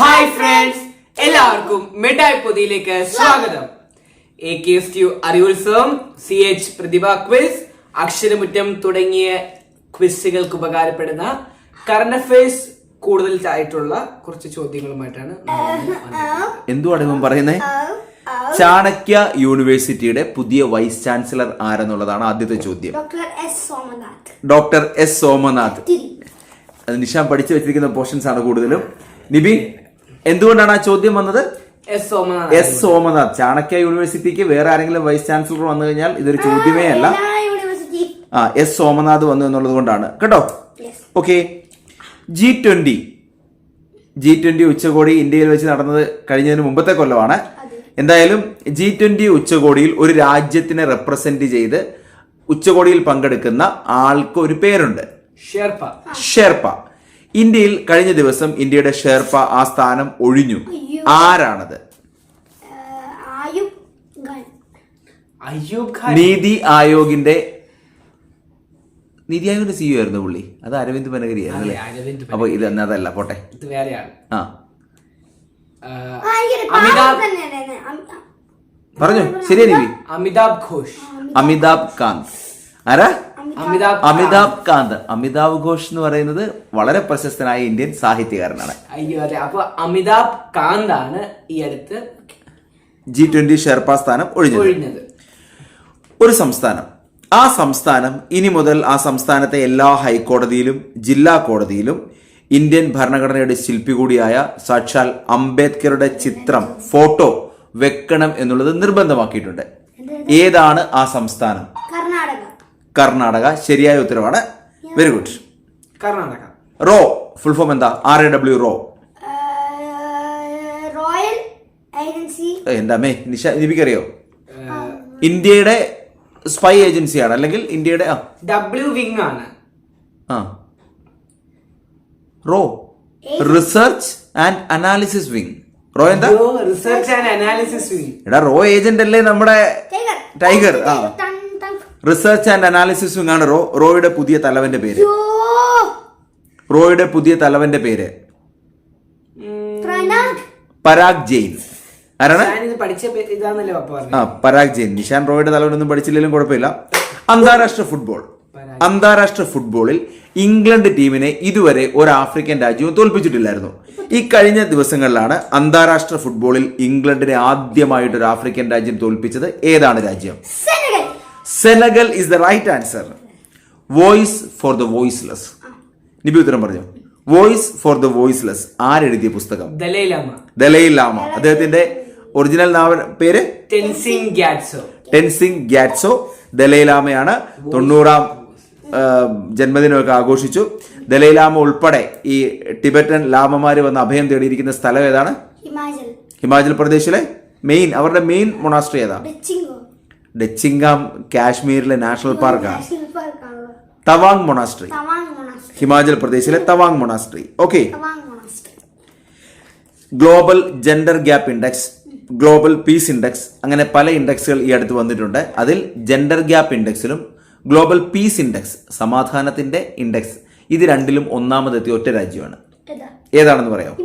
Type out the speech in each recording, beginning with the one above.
Hi friends എല്ലാവർക്കും മിഠായി പൊതിയിലേക്ക് സ്വാഗതം. A K S two അറിവുത്സവം C H Prathibha quiz അക്ഷരമുറ്റം തുടങ്ങിയ ക്വിസുകൾക്ക് ഉപകാരപ്പെടുന്ന കറണ്ട് അഫയേഴ്സ് കൂടുതൽ ആയിട്ടുള്ള കുറച്ച് ചോദ്യങ്ങളുമായിട്ടാണ് നമ്മൾ ഇന്ന് വന്നിരിക്കുന്നത്. എന്തുവാണ് ഇവൻ പറയുന്നത് ചാണക്യ യൂണിവേഴ്സിറ്റിയുടെ പുതിയ വൈസ് ചാൻസലർ ആരെന്നുള്ളതാണ് ആദ്യത്തെ ചോദ്യം. Doctor S Somanath. Doctor S Somanath. തിരി അത് നിഷാൻ പഠിച്ചു വെച്ചിരിക്കുന്ന പോർഷൻസ് ആണ് കൂടുതലും. നിബി എന്തുകൊണ്ടാണ് ആ ചോദ്യം വന്നത്? എസ് സോമനാഥ് ചാണക്യ യൂണിവേഴ്സിറ്റിക്ക് വേറെ ആരെങ്കിലും വൈസ് ചാൻസലർ വന്നു കഴിഞ്ഞാൽ ഇതൊരു ചോദ്യമേ അല്ല. ആ എസ് സോമനാഥ് വന്നു എന്നുള്ളത് കൊണ്ടാണ്. കേട്ടോ? Okay. G twenty G twenty ഉച്ചകോടി ഇന്ത്യയിൽ വെച്ച് നടന്നത് കഴിഞ്ഞതിന് മുമ്പത്തെ കൊല്ലമാണ്. എന്തായാലും ജി ട്വന്റി ഉച്ചകോടിയിൽ ഒരു രാജ്യത്തിനെ റെപ്രസെന്റ് ചെയ്ത് ഉച്ചകോടിയിൽ പങ്കെടുക്കുന്ന ആൾക്ക് ഒരു പേരുണ്ട്. ഷെർപ്പ. ഷെർപ്പ. ഇന്ത്യയിൽ കഴിഞ്ഞ ദിവസം ഇന്ത്യയുടെ ഷെർപ്പ ആ സ്ഥാനം ഒഴിഞ്ഞു. ആരാണത്? ആയുബ് അയ്യൂബ് ഖാൻ? നീതി ആയോഗിന്റെ നീതി ആയോഗിന്റെ സിഇഒ ആയിരുന്നു പുള്ളി. അത് അരവിന്ദ് പനഗരി ആയിരുന്നു അല്ലേ? അപ്പൊ ഇത് അതല്ല പോട്ടെ. ആ. പറഞ്ഞു? ശരിയാ നിവി? അമിതാഭ് ഘോഷ്. അമിതാഭ് കാന്ത് ആരാ? അമിതാഭ് കാന്ത്. അമിതാഭ് ഘോഷ് എന്ന് പറയുന്നത് വളരെ പ്രശസ്തനായ ഇന്ത്യൻ സാഹിത്യകാരനാണ്. അയ്യോ അതെ. അപ്പൊ അമിതാഭ് കാന്ത് ആണ് ഈ അടുത്ത് ജി ട്വന്റി ഷെർപ്പ സ്ഥാനം ഒഴിഞ്ഞത്. ഒഴിഞ്ഞത്. ഒരു സംസ്ഥാനം. ആ സംസ്ഥാനം ഇനി മുതൽ ആ സംസ്ഥാനത്തെ എല്ലാ ഹൈക്കോടതിയിലും ജില്ലാ കോടതിയിലും ഇന്ത്യൻ ഭരണഘടനയുടെ ശില്പി കൂടിയായ സാക്ഷാൽ അംബേദ്കറുടെ ചിത്രം ഫോട്ടോ വെക്കണം എന്നുള്ളത് നിർബന്ധമാക്കിയിട്ടുണ്ട്. ഏതാണ് ആ സംസ്ഥാനം? കർണാടക. ശരിയായ ഉത്തരവാണ്. Very good Karnataka. Raw. Full form എന്താ? ആർ എ ഡബ്ല്യു റോ. റോയൽ ഏജൻസി എന്താ അമ്മേ നിഷ ദീപിക്കറിയോ ഇന്ത്യയുടെ സ്പൈ ഏജൻസിയാണ് അല്ലെങ്കിൽ ഇന്ത്യയുടെ ആ. ഡബ്ല്യു വിങ് ആണ്. ആ. Raw. Research and analysis wing raw എന്താ? റിസർച്ച് ആൻഡ് അനാലിസിസ് വിങ് എടാ റോ ഏജന്റ് അല്ലേ നമ്മുടെ ടൈഗർ ടൈഗർ ആ. റിസർച്ച് ആൻഡ് അനാലിസിസ് ആണ് റോ റോയുടെ പുതിയ തലവന്റെ പേര്. റോയുടെ പുതിയ തലവന്റെ പേര്. പരാഗ് ജെയിൻ. ആരാണ്? ഞാനിത് പഠിച്ച ഇതാന്നല്ലേ പപ്പ പറഞ്ഞു. ആ പരാഗ് ജെയിൻ. നിഷാൻ റോയുടെ തലവനൊന്നും പഠിച്ചില്ലെങ്കിലും കുഴപ്പമില്ല. അന്താരാഷ്ട്ര ഫുട്ബോൾ. അന്താരാഷ്ട്ര ഫുട്ബോളിൽ ഇംഗ്ലണ്ട് ടീമിനെ ഇതുവരെ ഒരു ആഫ്രിക്കൻ രാജ്യവും തോൽപ്പിച്ചിട്ടില്ലായിരുന്നു. ഈ കഴിഞ്ഞ ദിവസങ്ങളിലാണ് അന്താരാഷ്ട്ര ഫുട്ബോളിൽ ഇംഗ്ലണ്ടിനെ ആദ്യമായിട്ട് ഒരു ആഫ്രിക്കൻ രാജ്യം തോൽപ്പിച്ചത്. ഏതാണ് രാജ്യം? Senegal is the right answer voice for the voiceless Nibi ഉത്തരം പറഞ്ഞു? വോയിസ് ഫോർ ദ വോയിസ്ലെസ് ആരെഴുതിയ പുസ്തകം? ദലൈ ലാമ അദ്ദേഹത്തിന്റെ ഒറിജിനൽ നാവൽ പേര്? ടെൻസിംഗ് ഗ്യാറ്റ്സോ ടെൻസിംഗ് ഗ്യാറ്റ്സോ ദലൈലാമയാണ് തൊണ്ണൂറാം ആ, ജന്മദിനമൊക്കെ ആഘോഷിച്ചു. ദലൈ ലാമ ഉൾപ്പെടെ ഈ ടിബറ്റൻ ലാമമാര് വന്ന് അഭയം തേടിയിരിക്കുന്ന സ്ഥലം ഏതാണ്? ഹിമാചൽ. പ്രദേശിലെ മെയിൻ അവരുടെ മെയിൻ മൊണാസ്ട്രി ഏതാ? ഡച്ചിങ്കോ കാശ്മീരിലെ നാഷണൽ പാർക്കാണ്. തവാങ് മൊണാസ്ട്രി. ഹിമാചൽ പ്രദേശിലെ Tawang monastery. Okay. Global gender gap index global peace index അങ്ങനെ പല ഇൻഡെക്സുകൾ ഈ അടുത്ത് വന്നിട്ടുണ്ട്. അതിൽ ജെൻഡർ ഗ്യാപ്പ് ഇൻഡെക്സിലും ഗ്ലോബൽ പീസ് ഇൻഡെക്സ് സമാധാനത്തിന്റെ ഇൻഡെക്സ്. ഇത് രണ്ടിലും ഒന്നാമതെത്തിയ ഒറ്റ രാജ്യമാണ്. ഏതാ? ഏതാണെന്ന് പറയാം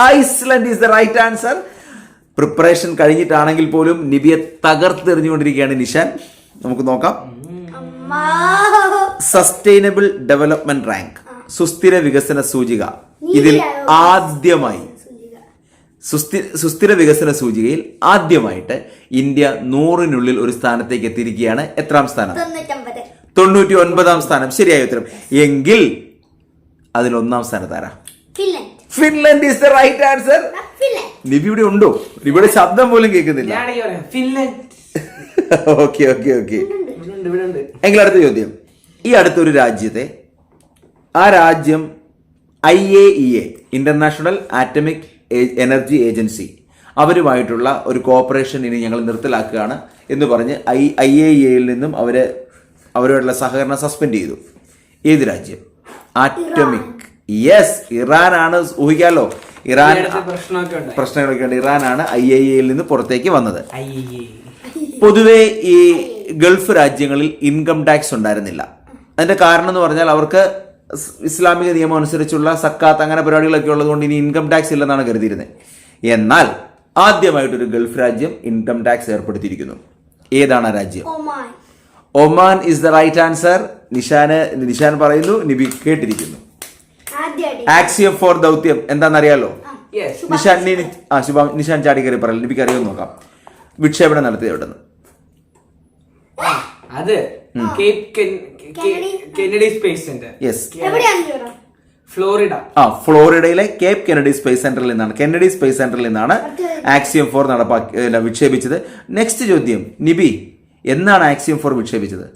Iceland. Is the right answer preparation കഴിഞ്ഞിട്ടാണെങ്കിൽ പോലും നിബിയെ തകർത്തെറിഞ്ഞുകൊണ്ടിരിക്കുകയാണ് നിഷാൻ നമുക്ക് നോക്കാം. സസ്റ്റൈനബിൾ ഡെവലപ്മെന്റ് റാങ്ക് സുസ്ഥിര വികസന സൂചിക. ഇതിൽ ആദ്യമായി സുസ്ഥിര സുസ്ഥി സുസ്ഥിര വികസന സൂചികയിൽ ആദ്യമായിട്ട് ഇന്ത്യ നൂറിനുള്ളിൽ ഒരു സ്ഥാനത്തേക്ക് എത്തിയിരിക്കുകയാണ്. എത്രാം സ്ഥാനം? തൊണ്ണൂറ്റി ഒൻപതാം സ്ഥാനം. ശരിയായ ഉത്തരം. എങ്കിൽ അതിൽ ഒന്നാം സ്ഥാനത്താരാ? Finland. Finland is the right answer Nibi ഇവിടെ ഉണ്ടോ? നിബിയുടെ ശബ്ദം പോലും കേൾക്കുന്നില്ല. Okay okay okay. ഉണ്ട് ഇവിടെ ഉണ്ട്. എങ്കിൽ അടുത്ത ചോദ്യം. ഈ അടുത്തൊരു രാജ്യത്തെ ആ രാജ്യം I A E A international atomic energy agency അവരുമായിട്ടുള്ള ഒരു കോപ്പറേഷൻ ഇനി ഞങ്ങൾ നിർത്തലാക്കുകയാണ് എന്ന് പറഞ്ഞ് ഐ ഐ എ ഇയിൽ നിന്നും അവരെ അവരുമായിട്ടുള്ള സഹകരണം സസ്പെൻഡ് ചെയ്തു. ഏത് രാജ്യം? ആറ്റമിക് യെസ് ഇറാനാണ് ഊഹിക്കാലോ. ഇറാൻ പ്രശ്നങ്ങളൊക്കെ ഉണ്ട് ഇറാനാണ് ഐ ഐ എയിൽ നിന്ന് പുറത്തേക്ക് വന്നത്. അയ്യേ പൊതുവെ ഈ ഗൾഫ് രാജ്യങ്ങളിൽ ഇൻകം ടാക്സ് ഉണ്ടായിരുന്നില്ല. അതിന്റെ കാരണം എന്ന് പറഞ്ഞാൽ അവർക്ക് ഇസ്ലാമിക നിയമം അനുസരിച്ചുള്ള സക്കാത്ത് അങ്ങനെ പരിപാടികളൊക്കെ ഉള്ളതുകൊണ്ട് ഇനി ഇൻകം ടാക്സ് ഇല്ലെന്നാണ് കരുതിയിരുന്നത് എന്നാൽ ആദ്യമായിട്ടൊരു ഗൾഫ് രാജ്യം ഇൻകം ടാക്സ് ഏർപ്പെടുത്തിയിരിക്കുന്നു. ഏതാണ് ആ രാജ്യം? Oman. Oman is the right answer നിഷാന് Nishan പറയുന്നു നിബി കേട്ടിരിക്കുന്നു. ആക്സിയം ഫോർ ദൗത്യം. എന്താണെന്നറിയാലോ? യെസ് നിഷാൻ നീ ആ ശുഭ നിഷാൻ ചാടിക്കറി പറയാം. നിബിക്ക് അറിയാൻ നോക്കാം. വിക്ഷേപണം നടത്തിയത് എവിടെ നിന്ന് അത് സ്പേസ് സെന്റർ യെസ് ഫ്ലോറിഡ ആ. ഫ്ലോറിഡയിലെ കേപ് കെനഡി സ്പേസ് സെന്ററിൽ നിന്നാണ്. കെനഡി സ്പേസ് സെന്ററിൽ നിന്നാണ് ആക്സിയം ഫോർ നടപ്പാക്കി വിക്ഷേപിച്ചത്. നെക്സ്റ്റ് ചോദ്യം. നിബി എന്നാണ് ആക്സിയം ഫോർ വിക്ഷേപിച്ചത്?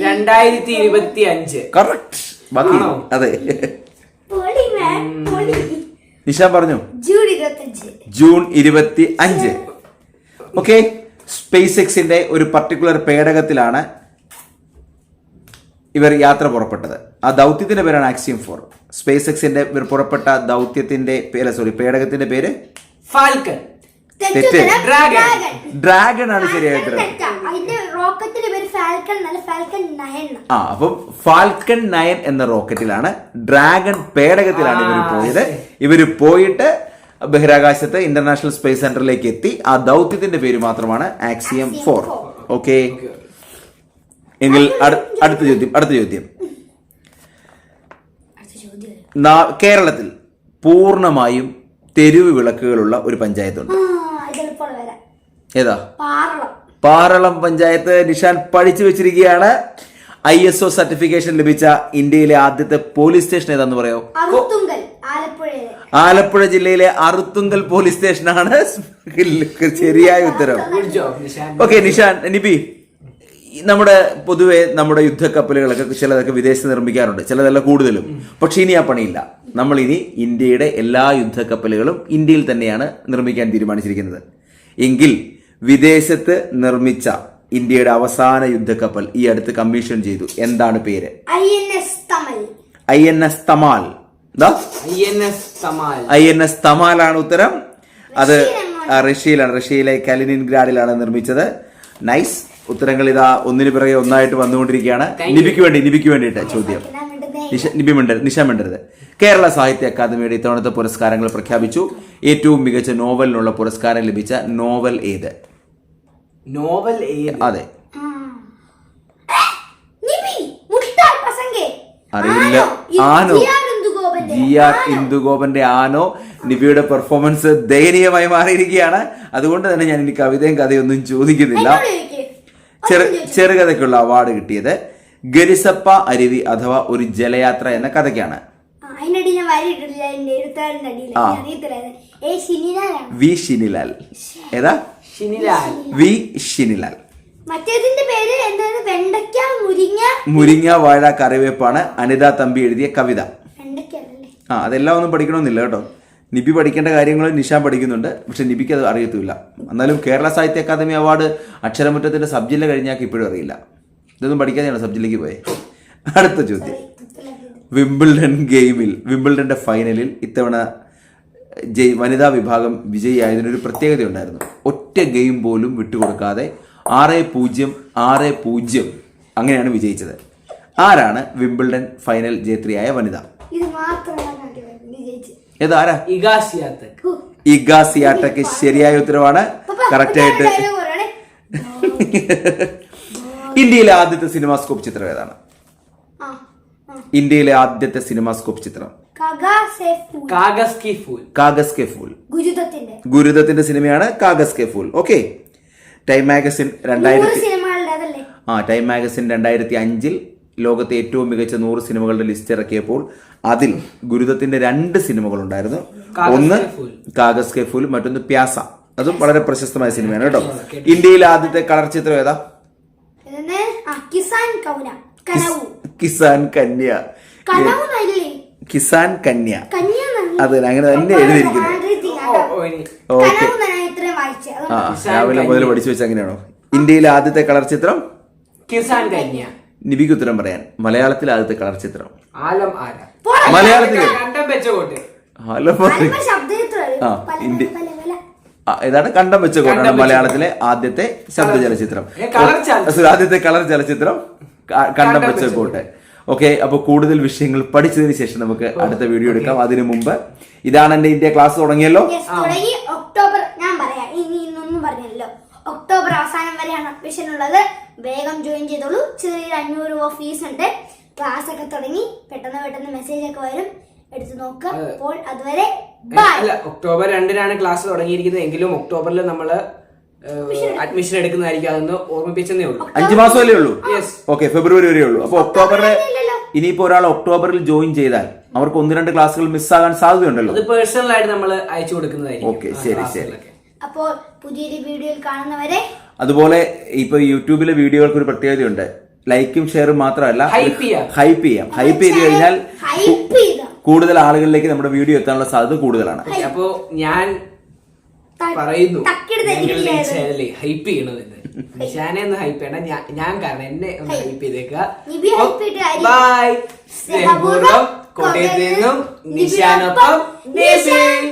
രണ്ടായിരത്തി ഇരുപത്തി അഞ്ച് കറക്റ്റ് ബാക്കി അതെ. നിഷ നിഷാൻ പറഞ്ഞു. ജൂൺ ഇരുപത്തി അഞ്ച്. ഓക്കെ. സ്പേസ് എക്സിന്റെ ഒരു പർട്ടിക്കുലർ പേടകത്തിലാണ് ഇവർ യാത്ര പുറപ്പെട്ടത്. ആ ദൗത്യത്തിന്റെ പേരാണ് ആക്സിയം ഫോർ സ്പേസ് എക്സിന്റെ ഇവർ പുറപ്പെട്ട ദൗത്യത്തിന്റെ പേര് സോറി പേടകത്തിന്റെ പേര് ഫാൽക്കൺ തെറ്റ്. ഡ്രാഗൺ ഡ്രാഗൺ ആണ് ശരിയായ ഉത്തരം തെറ്റാ. അതിന്റെ റോക്കറ്റിന്റെ പേര് ഫാൽക്കൺ എന്നല്ല ഫാൽക്കൺ നയൻ. ആ അപ്പം ഫാൽക്കൺ നയൻ എന്ന റോക്കറ്റിലാണ് ഡ്രാഗൺ പേടകത്തിലാണ് ഇവർ പോയത്. ഇവർ പോയിട്ട് ബഹിരാകാശത്ത് ഇന്റർനാഷണൽ സ്പേസ് സെന്ററിലേക്ക് എത്തി. ആ ദൗത്യത്തിന്റെ പേര് മാത്രമാണ് axiom Axiom four. four. Okay. എങ്കിൽ അടു- അടുത്ത ചോദ്യം അടുത്ത ചോദ്യം. കേരളത്തിൽ പൂർണമായും തെരുവ് വിളക്കുകളുള്ള ഒരു പഞ്ചായത്തുണ്ട്. ഏതാ? പാറളം. പാറളം പഞ്ചായത്ത് നിഷാൻ പഠിച്ചു വെച്ചിരിക്കുകയാണ്. ഐ എസ് ഒ സർട്ടിഫിക്കേഷൻ ലഭിച്ച ഇന്ത്യയിലെ ആദ്യത്തെ പോലീസ് സ്റ്റേഷൻ ഏതാന്ന് പറയോ? ആലപ്പുഴ ജില്ലയിലെ അറുത്തുങ്കൽ പോലീസ് സ്റ്റേഷനാണ് ശരിയായ ഉത്തരം. ഓക്കെ നിഷാൻ നിബി നമ്മുടെ പൊതുവെ നമ്മുടെ യുദ്ധക്കപ്പലുകളൊക്കെ ചിലതൊക്കെ വിദേശത്ത് നിർമ്മിക്കാറുണ്ട്. ചിലതല്ല കൂടുതലും. പക്ഷെ ഇനി ആ പണിയില്ല. നമ്മൾ ഇനി ഇന്ത്യയുടെ എല്ലാ യുദ്ധ കപ്പലുകളും ഇന്ത്യയിൽ തന്നെയാണ് നിർമ്മിക്കാൻ തീരുമാനിച്ചിരിക്കുന്നത്. എങ്കിൽ വിദേശത്ത് നിർമ്മിച്ച ഇന്ത്യയുടെ അവസാന യുദ്ധക്കപ്പൽ ഈ അടുത്ത് കമ്മീഷൻ ചെയ്തു. എന്താണ് പേര്? I N S Tamal. I N S Tamal. തമാലാണ് ഉത്തരം. അത് റഷ്യയിലാണ്? റഷ്യയിലെ കലിനിൻ ഗ്രാഡിലാണ് നിർമ്മിച്ചത്. നൈസ് ഉത്തരങ്ങൾ ഇതാ ഒന്നിനു പിറകെ ഒന്നായിട്ട് വന്നുകൊണ്ടിരിക്കുകയാണ്. നിബിക്ക് വേണ്ടി നിബിക്ക് വേണ്ടിയിട്ട് ചോദ്യം. നിഷ നിബി മിണ്ടരുത് നിഷ മിണ്ടരുത്. കേരള സാഹിത്യ അക്കാദമിയുടെ ഇത്തവണത്തെ പുരസ്കാരങ്ങൾ പ്രഖ്യാപിച്ചു. ഏറ്റവും മികച്ച നോവലിനുള്ള പുരസ്കാരം ലഭിച്ച നോവൽ ഏത്? നോവൽ ഏത്? അതെ. അറിയില്ല. ആനോ? ജി ആർ ഇന്ദുഗോപന്റെ ആനോ. നിബിയുടെ പെർഫോമൻസ് ദയനീയമായി മാറിയിരിക്കുകയാണ്. അതുകൊണ്ട് തന്നെ ഞാൻ ഇനി കവിതയും കഥയൊന്നും ചോദിക്കുന്നില്ല. ചെറു ചെറുകഥയ്ക്കുള്ള അവാർഡ് കിട്ടിയത് ഗരിസപ്പ അരുവി അഥവാ ഒരു ജലയാത്ര എന്ന കഥയ്ക്കാണ്. വി ഷിനിലാൽ ഏതാ? വി ഷിനിലാൽ മറ്റേതിന്റെ പേര് എന്താണ്? വെണ്ടയ്ക്ക മുരിങ്ങ മുരിങ്ങ വാഴ കറിവേപ്പാണ് അനിത തമ്പി എഴുതിയ കവിത. ആ അതെല്ലാം ഒന്നും പഠിക്കണമെന്നില്ല കേട്ടോ. നിബി പഠിക്കേണ്ട കാര്യങ്ങൾ നിഷാൻ പഠിക്കുന്നുണ്ട്. പക്ഷെ നിബിക്ക് അത് അറിയത്തില്ല എന്നാലും കേരള സാഹിത്യ അക്കാദമി അവാർഡ് അക്ഷരമുറ്റത്തിന്റെ സബ് ജില്ല കഴിഞ്ഞാൽ ഇപ്പോഴും അറിയില്ല. ഇതൊന്നും പഠിക്കാതെയാണ് സബ് ജില്ലയ്ക്ക് പോയത് അടുത്ത ചോദ്യം. വിംബിൾഡൺ ഗെയിമിൽ വിംബിൾഡന്റെ ഫൈനലിൽ ഇത്തവണ ജയ് വനിതാ വിഭാഗം വിജയിയായതിനൊരു പ്രത്യേകതയുണ്ടായിരുന്നു. ഒറ്റ ഗെയിം പോലും വിട്ടുകൊടുക്കാതെ ആറ് പൂജ്യം ആറ് പൂജ്യം അങ്ങനെയാണ് വിജയിച്ചത്. ആരാണ് വിംബിൾഡൺ ഫൈനൽ ജേത്രിയായ വനിത? ഏതാരാ. ഇഗാസിയാട്ടയ്ക്ക് ശരിയായ ഉത്തരവാണ്. പപ്പ, കറക്റ്റ് ആയിട്ട് ഞാൻ dialogue പറയണേ. ഇന്ത്യയിലെ ആദ്യത്തെ സിനിമാസ്കോപ്പ് ചിത്രം ഏതാണ്. ഇന്ത്യയിലെ ആദ്യത്തെ സിനിമാസ്കോപ്പ് ചിത്രം. കാഗസ് കി ഫൂൽ. കാഗസ് കെ ഫൂൽ. ഗുരുദത്തിന്റെ ഗുരുദത്തിന്റെ സിനിമയാണ് Kaagaz Ke Phool. Okay. Time magazine രണ്ടായിരത്തി സിനിമകളുടെ ആ ടൈം മാഗസിൻ രണ്ടായിരത്തി അഞ്ചിൽ ലോകത്തെ ഏറ്റവും മികച്ച നൂറ് സിനിമകളുടെ ലിസ്റ്റ് ഇറക്കിയപ്പോൾ അതിൽ ഗുരുദത്തിന്റെ രണ്ട് സിനിമകൾ ഉണ്ടായിരുന്നു ഒന്ന് കാഗസ് കെ ഫൂൽ മറ്റൊന്ന് പ്യാസ. അതും വളരെ പ്രശസ്തമായ സിനിമയാണ് കേട്ടോ. ഇന്ത്യയിലെ ആദ്യത്തെ കളർ ചിത്രം ഏതാ? കിസാൻ കൗന കനവു. കിസാൻ കന്യ. കിസാൻ കന്യ. അതെ അങ്ങനെ തന്നെ എഴുതിയിരിക്കുന്നു. ഓ, ഓ, ഇനി. ഓക്കെ. ആ രാവിലെ മുതൽ പഠിച്ചു വെച്ച അങ്ങനെയാണോ? ഇന്ത്യയിലെ ആദ്യത്തെ കളർ ചിത്രം? കിസാൻ കന്യ. നിബിക്ക് ഉത്തരം പറയാൻ. മലയാളത്തിലെ ആദ്യത്തെ കളർ ചിത്രം. ആലം ഏതാണ്. കണ്ടം? വെച്ച കോട്ടാണ് മലയാളത്തിലെ ആദ്യത്തെ ശബ്ദ ചലച്ചിത്രം. കളർ ചലച്ചിത്രം. ആദ്യത്തെ കളർ ചലച്ചിത്രം കണ്ടം വെച്ച കോട്ട്. ഓക്കെ അപ്പോൾ കൂടുതൽ വിഷയങ്ങൾ പഠിച്ചതിന് ശേഷം നമുക്ക് അടുത്ത വീഡിയോ എടുക്കാം. അതിനു മുമ്പ് ഇതാണ് എന്റെ ഇന്ത്യ ക്ലാസ് തുടങ്ങിയല്ലോ? യെസ് തുടങ്ങി ഒക്ടോബർ ഞാൻ പറയാം ഇനി ഇന്നൊന്നും പറഞ്ഞല്ലോ ഒക്ടോബർ അവസാനം വരെയാണ് അഡ്മിഷൻ ഉള്ളത്. വേഗം ജോയിൻ ചെയ്തോളൂ. ചെറിയൊരു അഞ്ഞൂറ് രൂപ ഫീസ് ഉണ്ട്. ക്ലാസ് ഒക്കെ തുടങ്ങി പെട്ടെന്ന് പെട്ടെന്ന് മെസ്സേജ് ഒക്കെ വരും. എടുത്തു നോക്കാം. അപ്പോൾ അതുവരെ ബൈ അല്ല ഒക്ടോബർ രണ്ടിനാണ് ക്ലാസ് തുടങ്ങിയിരിക്കുന്നത്. എങ്കിലും ഒക്ടോബറിൽ നമ്മൾ അഡ്മിഷൻ എടുക്കുന്നതായിരിക്കും. അതൊന്ന് ഓർമ്മിപ്പിച്ചെന്നേ ഉള്ളൂ. അഞ്ചു മാസമല്ലേ ഉള്ളൂ? യെസ് ഓക്കെ ഫെബ്രുവരി വരെ ഉള്ളൂ. അപ്പൊ ഒക്ടോബറിലെ ഇനിയിപ്പോ ഒരാൾ ഒക്ടോബറിൽ ജോയിൻ ചെയ്താൽ അവർക്ക് ഒന്ന് രണ്ട് ക്ലാസ്സുകൾ മിസ്സാകാൻ സാധ്യതയുണ്ടല്ലോ. അത് പേഴ്സണൽ ആയിട്ട് നമ്മൾ അയച്ചു കൊടുക്കുന്നതായിരിക്കും. ഓക്കെ ശരി ശരി. അപ്പോൾ പുതിയൊരു വീഡിയോയിൽ കാണുന്നവരെ അതുപോലെ ഇപ്പൊ യൂട്യൂബിലെ വീഡിയോകൾക്ക് ഒരു പ്രത്യേകതയുണ്ട്. ലൈക്കും ഷെയറും മാത്രമല്ല. ഹൈപ്പ് ചെയ്യാം. ഹൈപ്പ് ചെയ്ത് കഴിഞ്ഞാൽ കൂടുതൽ ആളുകളിലേക്ക് നമ്മുടെ വീഡിയോ എത്താനുള്ള സാധ്യത കൂടുതലാണ്. അപ്പോ ഞാൻ പറയുന്നു. ഈ ചാനലിൽ ഹൈപ്പ് ചെയ്യണത് നിശാനെ ഒന്ന് ഹൈപ്പ് ചെയ്യണം. ഞാൻ ഞാൻ കാരണം എന്നെ ഒന്ന് ഹൈപ്പ് ചെയ്തേക്കാം. നിബി ചെയ്തിട്ട് കാര്യം. ബൈ സ്നേഹപൂർവം സ്നേഹപൂർവം കോട്ടയത്ത് നിന്നും നിശാനൊപ്പം നിബി